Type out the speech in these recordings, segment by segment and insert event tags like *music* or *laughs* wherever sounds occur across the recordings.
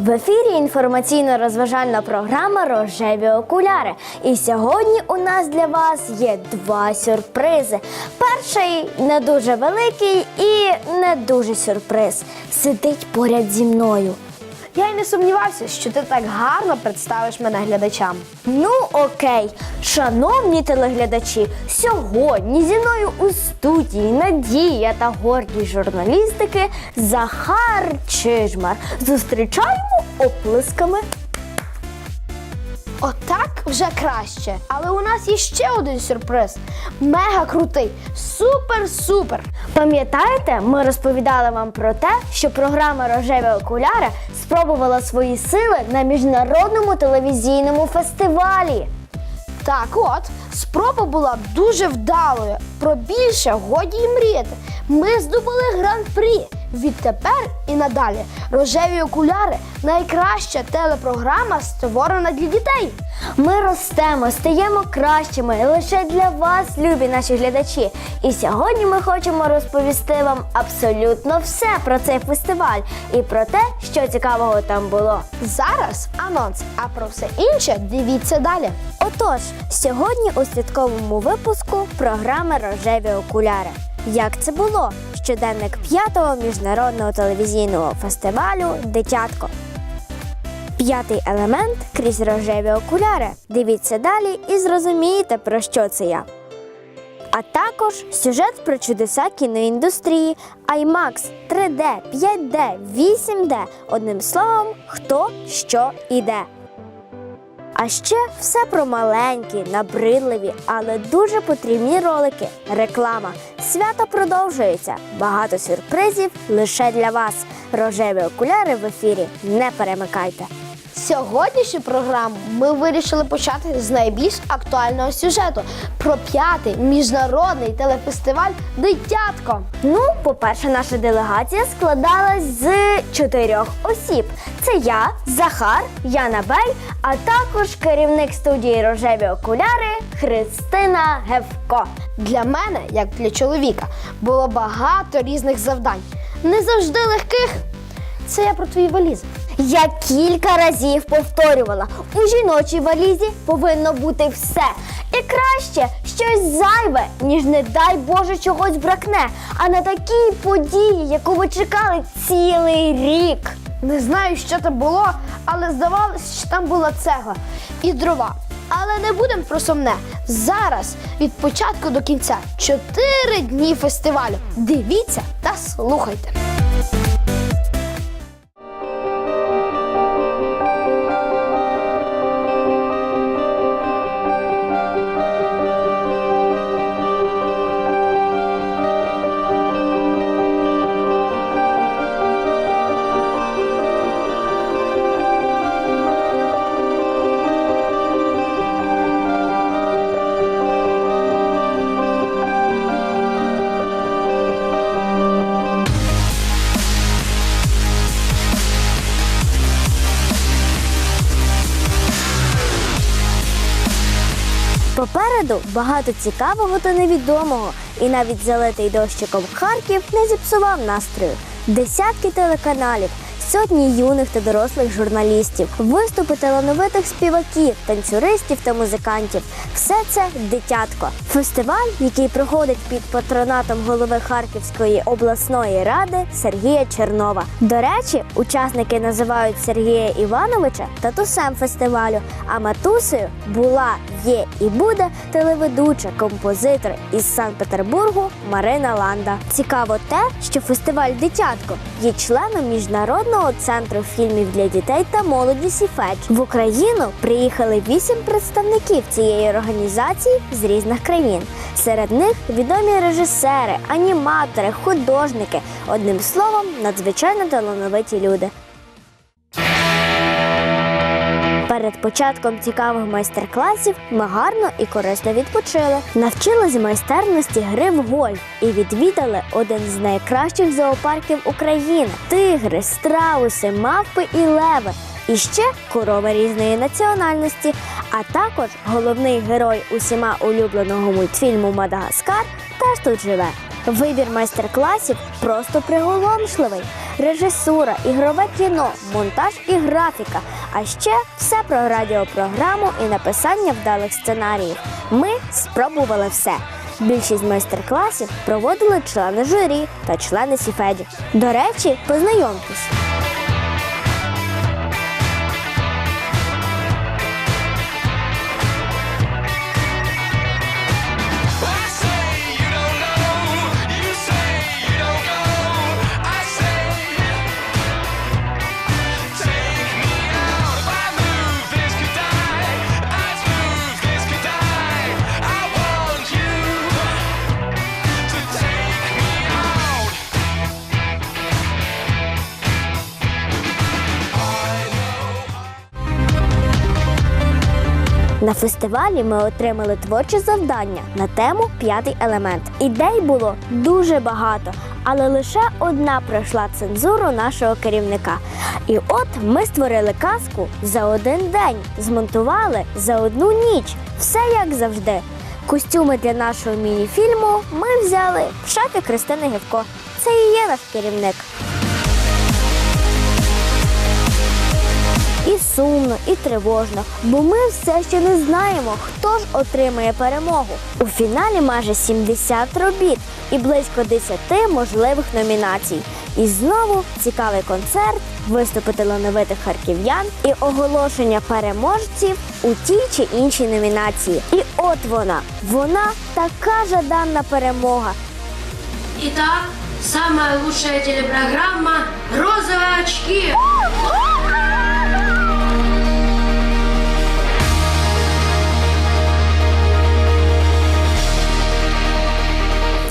В ефірі інформаційно-розважальна програма Рожеві окуляри. І сьогодні у нас для вас є два сюрпризи. Перший не дуже великий і не дуже сюрприз. Сидить поряд зі мною. Я й не сумнівався, що ти так гарно представиш мене глядачам. Ну, окей, шановні телеглядачі, сьогодні зі мною у студії надія та гордість журналістики Захар Чижмар. Зустрічаємо оплесками. Отак вже краще. Але у нас є ще один сюрприз. Мега крутий. Супер-супер. Пам'ятаєте, ми розповідали вам про те, що програма Рожеві окуляри спробувала свої сили на міжнародному телевізійному фестивалі. Так от, спроба була дуже вдалою. Про більше годі й мріяти. Ми здобули гран-прі. Відтепер і надалі рожеві окуляри найкраща телепрограма, створена для дітей. Ми ростемо, стаємо кращими лише для вас, любі наші глядачі. І сьогодні ми хочемо розповісти вам абсолютно все про цей фестиваль і про те, що цікавого там було. Зараз анонс, а про все інше дивіться далі. Отож, сьогодні у святковому випуску програми Рожеві окуляри. Як це було? Щоденник п'ятого міжнародного телевізійного фестивалю Дитятко. П'ятий елемент крізь рожеві окуляри. Дивіться далі і зрозумієте, про що це я. А також сюжет про чудеса кіноіндустрії, IMAX, 3D, 5D, 8D. Одним словом, хто що іде. А ще все про маленькі, набридливі, але дуже потрібні ролики. Реклама. Свято продовжується. Багато сюрпризів лише для вас. Рожеві окуляри в ефірі. Не перемикайте. Сьогоднішню програму ми вирішили почати з найбільш актуального сюжету про п'ятий міжнародний телефестиваль Дитятко. Ну, по-перше, наша делегація складалась з чотирьох осіб. Це я, Захар, Яна Бель, а також керівник студії Рожеві окуляри Христина Гевко. Для мене, як для чоловіка, було багато різних завдань. Не завжди легких. Це я про твої валізи. Я кілька разів повторювала, у жіночій валізі повинно бути все. І краще щось зайве, ніж не дай Боже чогось бракне. А на такій події, яку ви чекали цілий рік. Не знаю, що там було, але здавалося, що там була цегла і дрова. Але не будемо про сумне. Зараз від початку до кінця чотири дні фестивалю. Дивіться та слухайте. Цікавого та невідомого, і навіть залитий дощиком Харків не зіпсував настрою. Десятки телеканалів, сотні юних та дорослих журналістів, виступи талановитих співаків, танцюристів та музикантів. Все це дитятко. Фестиваль, який проходить під патронатом голови Харківської обласної ради Сергія Чернова. До речі, учасники називають Сергія Івановича татусем фестивалю, а матусею була, є і буде телеведуча композитор із Санкт-Петербургу Марина Ланда. Цікаво те, що фестиваль Дитятко є членом міжнародного центру фільмів для дітей та молоді Сіфеч. В Україну приїхали вісім представників цієї організації з різних країн. Серед них відомі режисери, аніматори, художники. Одним словом, надзвичайно талановиті люди. Перед початком цікавих майстер-класів ми гарно і корисно відпочили, навчились майстерності гри в гольф і відвідали один з найкращих зоопарків України: тигри, страуси, мавпи і леви. І ще корови різної національності, а також головний герой усіма улюбленого мультфільму Мадагаскар теж тут живе. Вибір майстер-класів просто приголомшливий. Режисура, ігрове кіно, монтаж і графіка. А ще все про радіопрограму і написання вдалих сценаріїв. Ми спробували все. Більшість майстер-класів проводили члени журі та члени Сіфеді. До речі, познайомтесь. Фестивалі ми отримали творче завдання на тему П'ятий елемент. Ідей було дуже багато, але лише одна пройшла цензуру нашого керівника. І от ми створили казку за один день, змонтували за одну ніч. Все як завжди. Костюми для нашого міні-фільму ми взяли в шафі Христини Гевко. Це і є наш керівник. Сумно, і тривожно, бо ми все ще не знаємо, хто ж отримає перемогу. У фіналі майже 70 робіт і близько 10 можливих номінацій. І знову цікавий концерт, виступи талановитих харків'ян і оголошення переможців у тій чи іншій номінації. І от вона, вона така жаданна перемога. Итак, самая лучшая телепрограмма «Розовые очки». *laughs*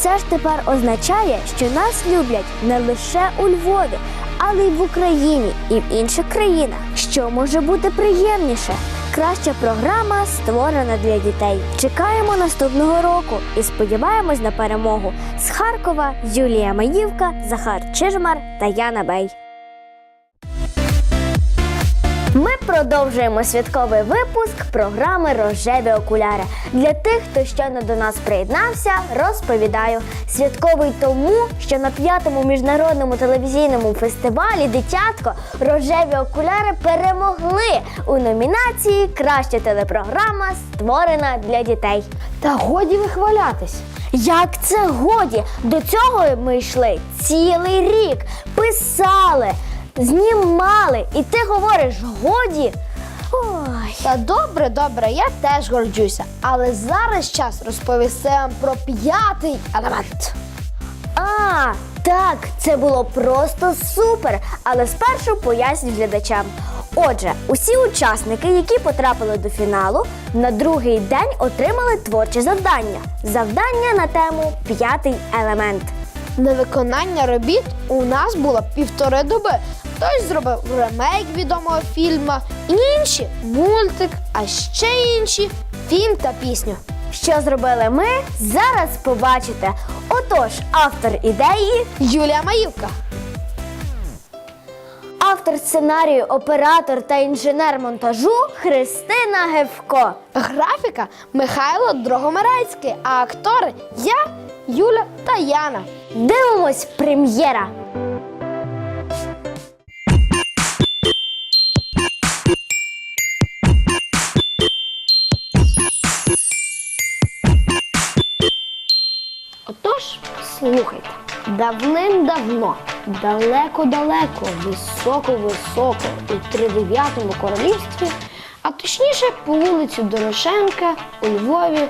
Це ж тепер означає, що нас люблять не лише у Львові, але й в Україні і в інших країнах. Що може бути приємніше? Краща програма створена для дітей. Чекаємо наступного року і сподіваємось на перемогу. З Харкова Юлія Маївка, Захар Чижмар та Яна Бей. Продовжуємо святковий випуск програми Рожеві окуляри. Для тих, хто щойно до нас приєднався, розповідаю. Святковий тому, що на п'ятому міжнародному телевізійному фестивалі Дитятко рожеві окуляри перемогли у номінації Краща телепрограма створена для дітей. Та годі вихвалятись. Як це годі? До цього ми йшли цілий рік, писали, знімали, і ти говориш годі. Ой. Та добре, добре, я теж горджуся. Але зараз час розповісти вам про п'ятий елемент. А, так, це було просто супер. Але спершу поясню глядачам. Отже, усі учасники, які потрапили до фіналу, на другий день отримали творче завдання. Завдання на тему П'ятий елемент. На виконання робіт у нас було півтори доби. Хтось зробив ремейк відомого фільму, інші мультик, а ще інші фільм та пісню. Що зробили ми? Зараз побачите. Отож, автор ідеї, Юлія Маївка. автор сценарію, оператор та інженер монтажу Христина Гевко. Графіка Михайло Дрогомирецький, а актори я, Юля та Яна. Дивимось прем'єра. Отож, слухайте, давним-давно, далеко-далеко, високо-високо у тридев'ятому королівстві, а точніше по вулиці Дорошенка у Львові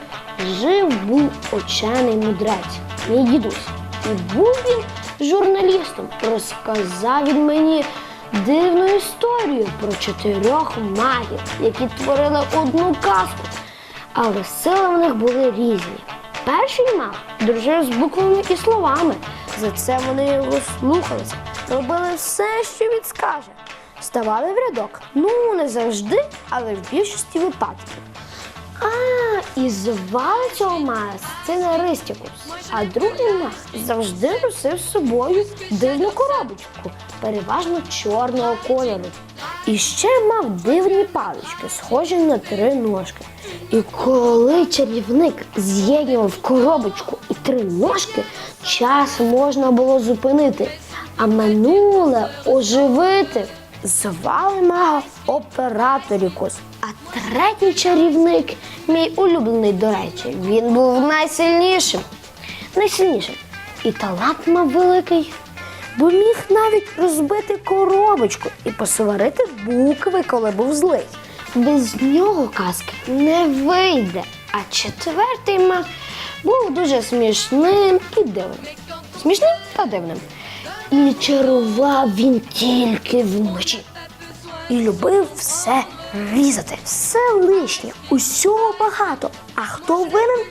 жив був учений мудрець, мій дідусь. І був він журналістом. Розказав він мені дивну історію про чотирьох магів, які творили одну казку, але сили в них були різні. Перший маг дружив з буквами і словами. За це вони його слухалися, робили все, що він скаже. Ставали в рядок. Ну, не завжди, але в більшості випадків. А, і звали цього мага сценаристикус. А другий маг завжди носив з собою дивну коробочку, переважно чорного кольору. І ще мав дивні палички, схожі на три ножки. І коли чарівник з'єднував коробочку і три ножки, час можна було зупинити, а минуле оживити. Звали мага операторікус. А третій чарівник, мій улюблений, до речі, він був найсильнішим. Найсильнішим. І талант мав великий, бо міг навіть розбити коробочку і посварити букви, коли був злий. Без нього казки не вийде. А четвертий маг був дуже смішним і дивним. Смішним та дивним. І чарував він тільки вночі. І любив все різати, все лишнє, усього багато. А хто винен?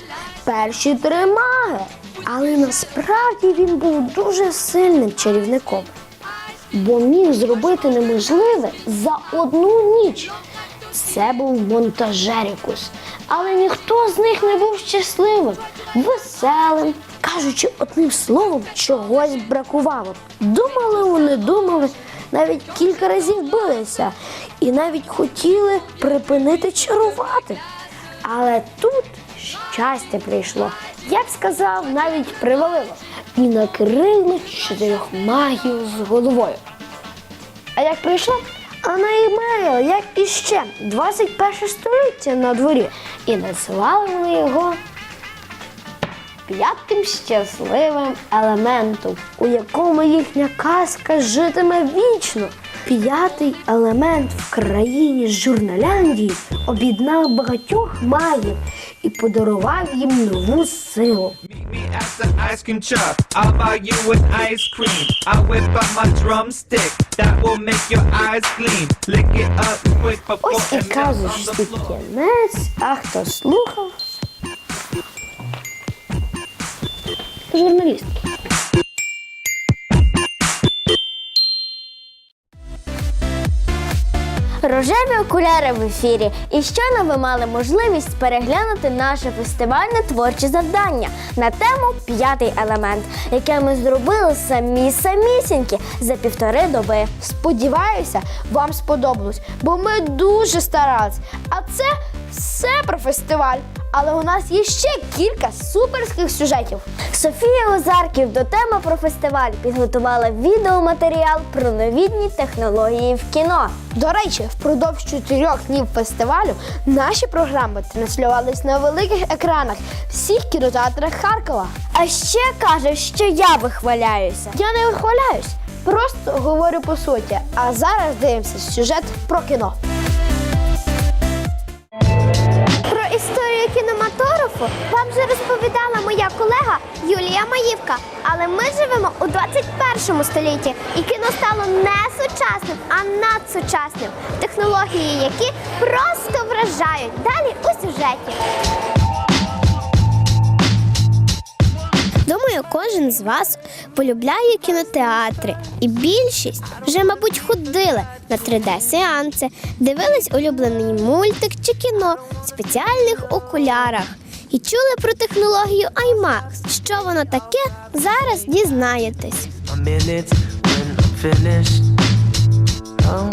Перші три маги. Але насправді він був дуже сильним чарівником, бо міг зробити неможливе за одну ніч. Це був монтажерікус, але ніхто з них не був щасливим, веселим. Кажучи одним словом, чогось бракувало. Думали вони, думали, навіть кілька разів билися і навіть хотіли припинити чарувати. Але тут щастя прийшло, Я б сказав, навіть привалило, і накрили чотирьох магів з головою. А як прийшло? А наймейл, як іще 21 століття на дворі. І назвали ми його п'ятим щасливим елементом, у якому їхня казка житиме вічно. П'ятий елемент в країні журналяндії об'єднав багатьох магів і подарував їм нову силу. Ось і floor. кінець, а хто слухав? Журналістки. Рожеві окуляри в ефірі. І щойно ви мали можливість переглянути наше фестивальне творче завдання на тему П'ятий елемент, яке ми зробили самі самісінькі за півтори доби. Сподіваюся, вам сподобалось, бо ми дуже старались. А це все про фестиваль. Але у нас є ще кілька суперських сюжетів. Софія Озарків до теми про фестиваль підготувала відеоматеріал про новітні технології в кіно. До речі, впродовж чотирьох днів фестивалю наші програми транслювались на великих екранах всіх кінотеатрах Харкова. А ще каже, що я вихваляюся. Я не вихваляюсь, просто говорю по суті. А зараз дивимося сюжет про кіно. Історію кінематографу вам вже розповідала моя колега Юлія Маївка. Але ми живемо у 21 столітті, і кіно стало не сучасним, а надсучасним. Технології, які просто вражають. Далі у сюжеті. Думаю, кожен з вас полюбляє кінотеатри, і більшість вже, мабуть, ходили на 3D-сеанси, дивились улюблений мультик чи кіно в спеціальних окулярах і чули про технологію IMAX. Що воно таке, зараз дізнаєтесь. Oh,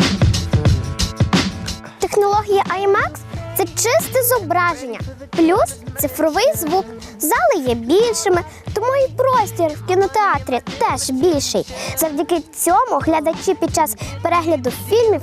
Технологія IMAX – це чисте зображення, плюс цифровий звук. Зали є більшими, тому і простір в кінотеатрі теж більший. Завдяки цьому глядачі під час перегляду фільмів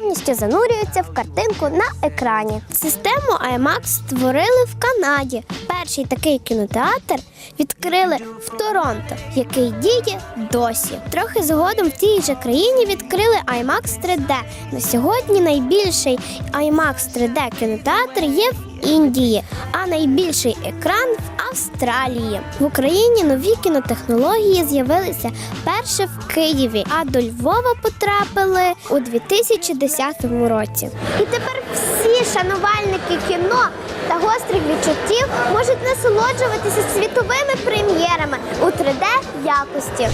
повністю занурюються в картинку на екрані. Систему IMAX створили в Канаді. Перший такий кінотеатр відкрили в Торонто, який діє досі. Трохи згодом в тій же країні відкрили IMAX 3D. На сьогодні найбільший IMAX 3D кінотеатр є в Індії, а найбільший екран в Австралії. В Україні нові кінотехнології з'явилися перше в Києві, а до Львова потрапили у 2010 році. І тепер всі шанувальники кіно та гострих відчуттів можуть насолоджуватися світовими прем'єрами у 3D якості.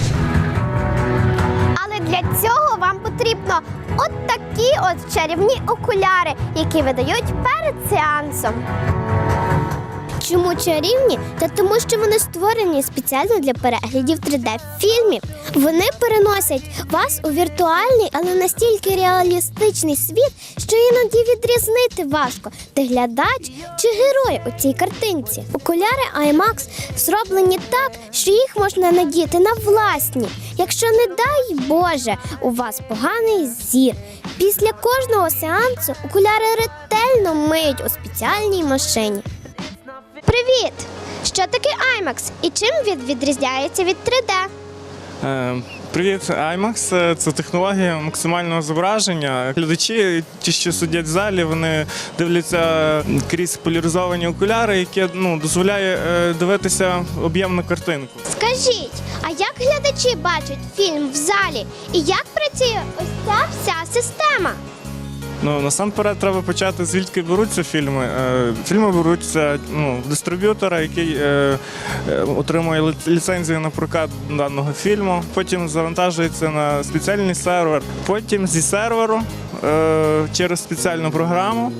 Для цього вам потрібно от такі от чарівні окуляри, які видають перед сеансом. Чому чарівні? Та тому, що вони створені спеціально для переглядів 3D-фільмів. Вони переносять вас у віртуальний, але настільки реалістичний світ, що іноді відрізнити важко, ти глядач чи герой у цій картинці. Окуляри IMAX зроблені так, що їх можна надіти на власні. Якщо не дай Боже, у вас поганий зір. Після кожного сеансу окуляри ретельно миють у спеціальній машині. Привіт! Що таке IMAX і чим він відрізняється від 3D? Е, Привіт, IMAX е, – це технологія максимального зображення. Глядачі, ті, що сидять в залі, вони дивляться крізь поляризовані окуляри, які ну, дозволяє е, дивитися об'ємну картинку. Скажіть, а як глядачі бачать фільм в залі? І як працює ось ця вся система? Ну насамперед треба почати звідки беруться фільми. Е, Фільми беруться ну, дистриб'ютора, який е, е, отримує ліцензію на прокат даного фільму. Потім завантажується на спеціальний сервер. Потім зі серверу через спеціальну програму.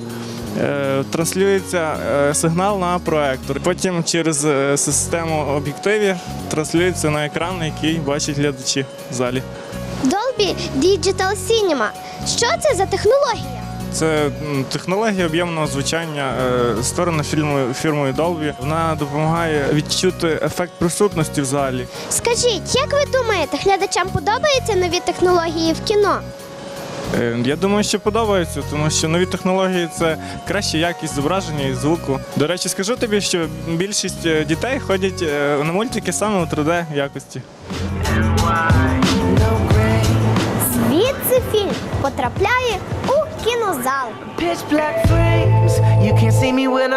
Транслюється сигнал на проектор. Потім через систему об'єктивів транслюється на екран, який бачать глядачі в залі. Dolby Digital Cinema. Що це за технологія? Це технологія об'ємного звучання, е, створена фірмою, фірмою Dolby. Вона допомагає відчути ефект присутності в залі. Скажіть, як ви думаєте, глядачам подобаються нові технології в кіно? Е, Я думаю, що подобається, тому що нові технології це краща якість зображення і звуку. До речі, скажу тобі, що більшість е, дітей ходять на мультики саме у 3D якості.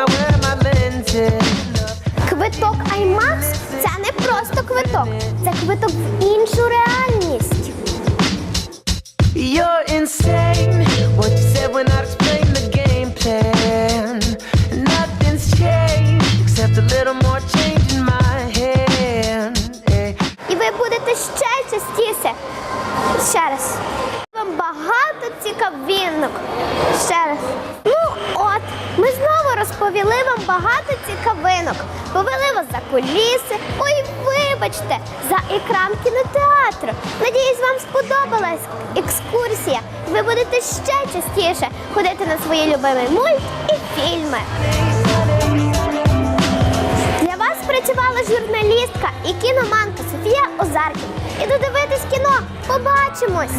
Wear my lenses. Квиток IMAX – це не просто квиток, це квиток в іншу реальність. You're insane. What you said when I explained the game plan. Nothing's changed except a little more change in my hand. Hey. І ви будете ще частіше. Ще раз. Вам. Ще раз. Ну от, ми знову розповіли вам багато цікавинок. Повели вас за куліси. Ой, вибачте, за екран кінотеатру. Надіюсь, вам сподобалась екскурсія. Ви будете ще частіше ходити на свої любимі мульт і фільми. Для вас працювала журналістка і кіноманка Софія Озаркін. Іду дивитись кіно. Побачимось!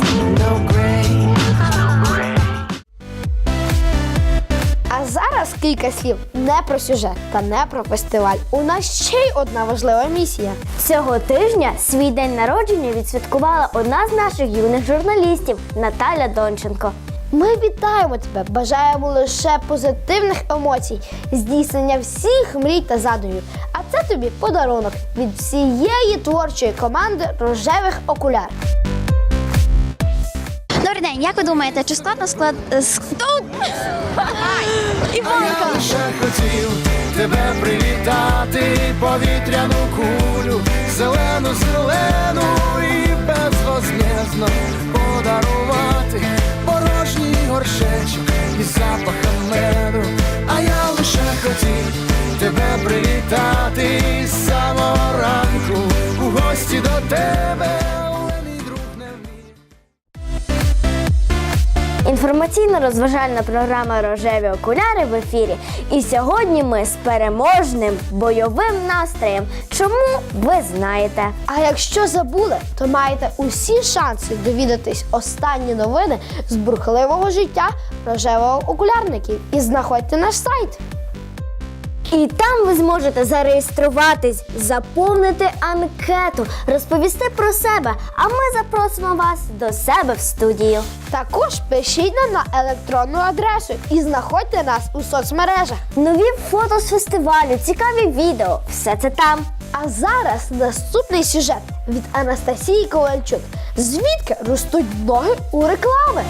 Зараз кілька слів не про сюжет та не про фестиваль. У нас ще й одна важлива місія. Цього тижня свій день народження відсвяткувала одна з наших юних журналістів Наталя Донченко. Ми вітаємо тебе, бажаємо лише позитивних емоцій, здійснення всіх мрій та задумів. А це тобі подарунок від всієї творчої команди рожевих окуляр. Добрий день, як ви думаєте, чи складно склад... *gasps* Іванка! лише хотів тебе привітати, повітряну кулю, зелену, зелену і безвозмездно Інформаційно-розважальна програма Рожеві окуляри в ефірі. І сьогодні ми з переможним бойовим настроєм. Чому ви знаєте? А якщо забули, то маєте усі шанси довідатись останні новини з бурхливого життя рожевого окулярників і знаходьте наш сайт. І там ви зможете зареєструватись, заповнити анкету, розповісти про себе. А ми запросимо вас до себе в студію. Також пишіть нам на електронну адресу і знаходьте нас у соцмережах. Нові фото з фестивалю, цікаві відео. Все це там. А зараз наступний сюжет від Анастасії Ковальчук. Звідки ростуть ноги у реклами?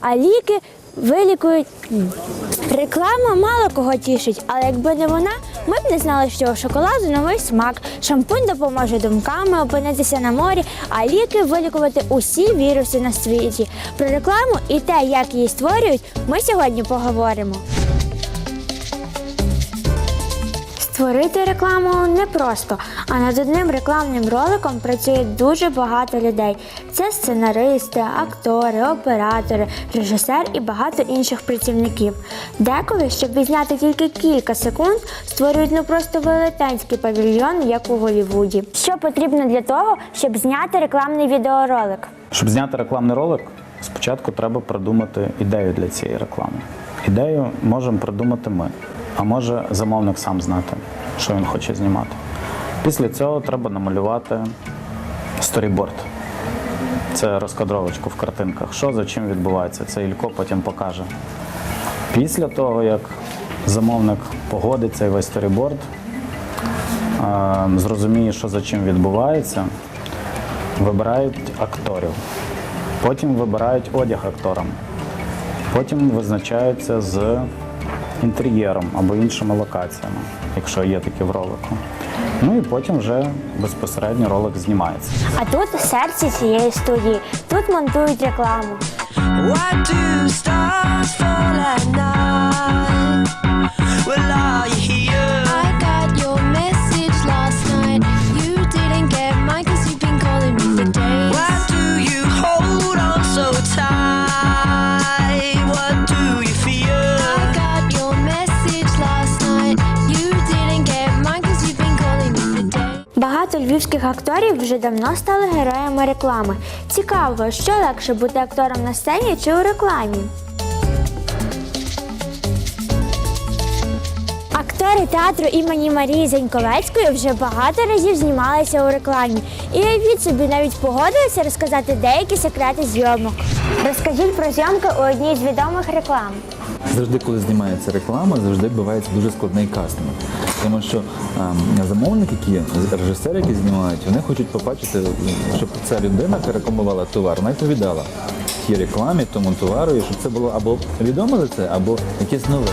а ліки вилікують. Реклама мало кого тішить, але якби не вона, ми б не знали, що у шоколаду новий смак. Шампунь допоможе думками опинитися на морі, а ліки вилікувати усі віруси на світі. Про рекламу і те, як її створюють, ми сьогодні поговоримо. Створити рекламу непросто, а над одним рекламним роликом працює дуже багато людей. Це сценаристи, актори, оператори, режисер і багато інших працівників. Деколи, щоб відзняти тільки кілька секунд, створюють ну просто велетенський павільйон, як у Голлівуді. Що потрібно для того, щоб зняти рекламний відеоролик? Щоб зняти рекламний ролик, спочатку треба придумати ідею для цієї реклами. Ідею можемо придумати ми, а може замовник сам знати, що він хоче знімати. Після цього треба намалювати сторіборд. Це розкадровочку в картинках. Що за чим відбувається? Це Ілько потім покаже. Після того, як замовник погодить цей весь сторіборд, е, зрозуміє, що за чим відбувається, вибирають акторів, потім вибирають одяг акторам, потім визначаються з інтер'єром або іншими локаціями, якщо є такі в ролику. Ну і потім вже безпосередньо ролик знімається. А тут серце цієї студії. Тут монтують рекламу. Why do stars fall at night? Львівських акторів вже давно стали героями реклами. Цікаво, що легше бути актором на сцені чи у рекламі? Актори театру імені Марії Заньковецької вже багато разів знімалися у рекламі. І уявіть собі навіть погодилися розказати деякі секрети зйомок. Розкажіть про зйомки у одній з відомих реклам. Завжди, коли знімається реклама, завжди відбувається дуже складний кастинг. Тому що ем, замовники, які режисери, які знімають, вони хочуть побачити, щоб ця людина, яка рекламувала товар, вона відповідала тій рекламі, тому товару, і щоб це було або відоме лице, або якесь нове.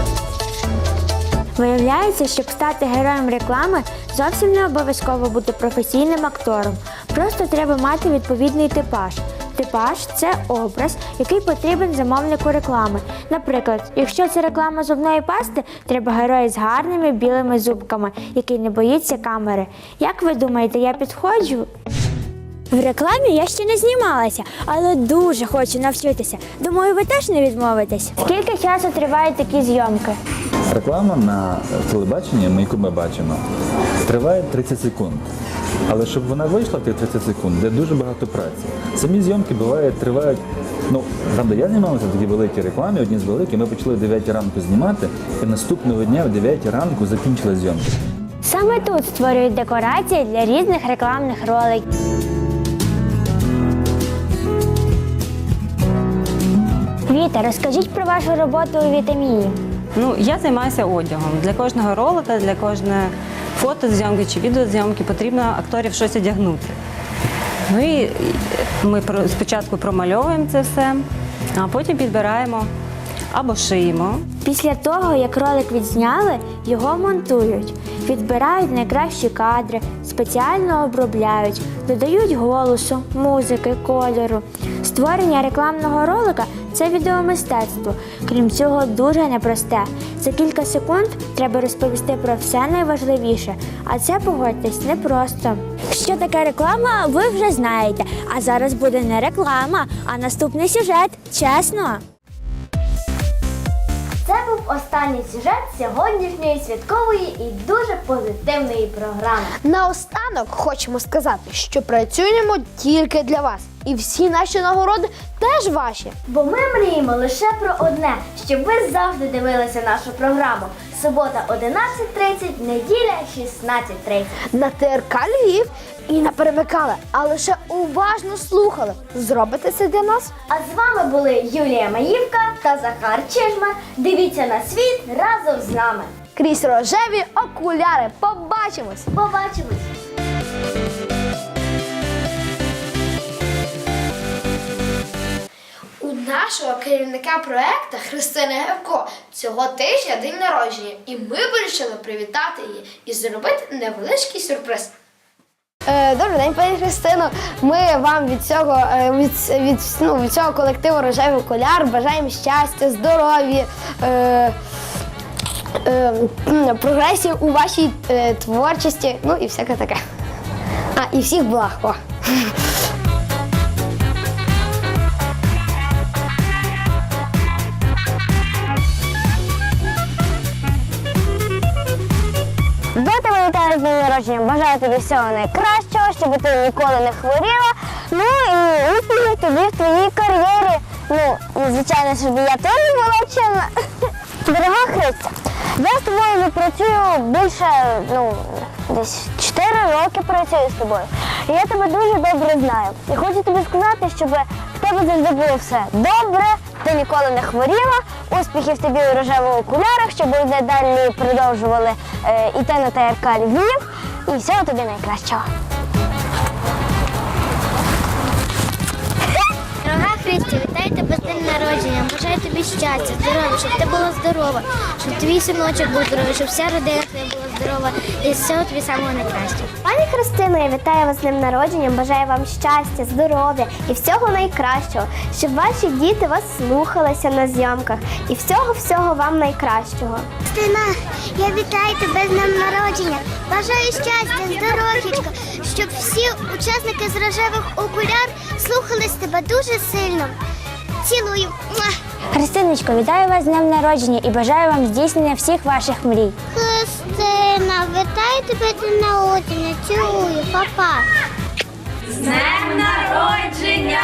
Виявляється, щоб стати героєм реклами, зовсім не обов'язково бути професійним актором. Просто треба мати відповідний типаж. Типаж це образ, який потрібен замовнику реклами. Наприклад, якщо це реклама зубної пасти, треба герой з гарними білими зубками, який не боїться камери. Як ви думаєте, я підходжу? В рекламі я ще не знімалася, але дуже хочу навчитися. Думаю, ви теж не відмовитесь. Скільки часу тривають такі зйомки? Реклама на телебаченні, яку ми бачимо, триває 30 секунд. Але щоб вона вийшла в тих 30 секунд, де дуже багато праці. Самі зйомки бувають, тривають. Ну, там, де я знімався, такі великі реклами, одні з великих, ми почали о 9 ранку знімати, і наступного дня о 9 ранку закінчили зйомки. Саме тут створюють декорації для різних рекламних роликів. Віта, розкажіть про вашу роботу у вітаміні. Ну, я займаюся одягом. Для кожного ролика, для кожної фотозйомки чи відеозйомки потрібно акторів щось одягнути. Ну і ми спочатку промальовуємо це все, а потім підбираємо або шиємо. Після того, як ролик відзняли, його монтують, відбирають найкращі кадри, спеціально обробляють, додають голосу, музики, кольору. Створення рекламного ролика це відеомистецтво. Крім цього, дуже непросте. За кілька секунд треба розповісти про все найважливіше. А це погодьтесь непросто. Що таке реклама, ви вже знаєте. А зараз буде не реклама, а наступний сюжет. Чесно. Це був останній сюжет сьогоднішньої святкової і дуже позитивної програми. Наостанок хочемо сказати, що працюємо тільки для вас. І всі наші нагороди теж ваші. Бо ми мріємо лише про одне, щоб ви завжди дивилися нашу програму. Субота 11.30, неділя 16.30. На ТРК Львів і не перемикали, а лише уважно слухали. Зробите це для нас? А з вами були Юлія Маївка та Захар Чижма. Дивіться на світ разом з нами. Крізь рожеві окуляри. Побачимось! Побачимось! Нашого керівника проекту Христини Гевко цього тижня день народження, і ми вирішили привітати її і зробити невеличкий сюрприз. Е, добрий день, пані Христино. Ми вам від цього е, від, від, ну, від цього колективу Рожевий окуляр бажаємо щастя, здоров'я. Е, е, прогресів у вашій е, творчості, ну і всяке таке. А, і всіх благ. О. днем народження. Бажаю тобі всього найкращого, щоб ти ніколи не хворіла. Ну і успіхів тобі в твоїй кар'єрі. Ну, звичайно, щоб я теж була вчена. *laughs* Дорога Христя, я з тобою працюю більше, ну, десь 4 роки працюю з тобою. І я тебе дуже добре знаю. І хочу тобі сказати, щоб в тебе завжди було все добре, ти ніколи не хворіла, успіхів тобі у рожевих окулярах, щоб ви далі продовжували е, йти на ТРК Львів. І всього тобі найкращого. Дорога Христя, вітаю тебе з днем народження. Бажаю тобі щастя, здоров'я, щоб ти була здорова, щоб твій синочок був здоровий, щоб вся родина твоя була здорова і всього тобі самого найкращого. Пані Христино, я вітаю вас з днем народження. Бажаю вам щастя, здоров'я і всього найкращого, щоб ваші діти вас слухалися на зйомках і всього-всього вам найкращого. Христина, я вітаю тебе з днем народження. Бажаю щастя, здоров'ячка, щоб всі учасники з рожевих окуляр слухались тебе дуже сильно. Цілую. Христиночко, вітаю вас з днем народження і бажаю вам здійснення всіх ваших мрій. Україна, вітаю тебе на народження, чую, папа. З днем народження!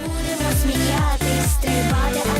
Будемо сміятись, стрибати.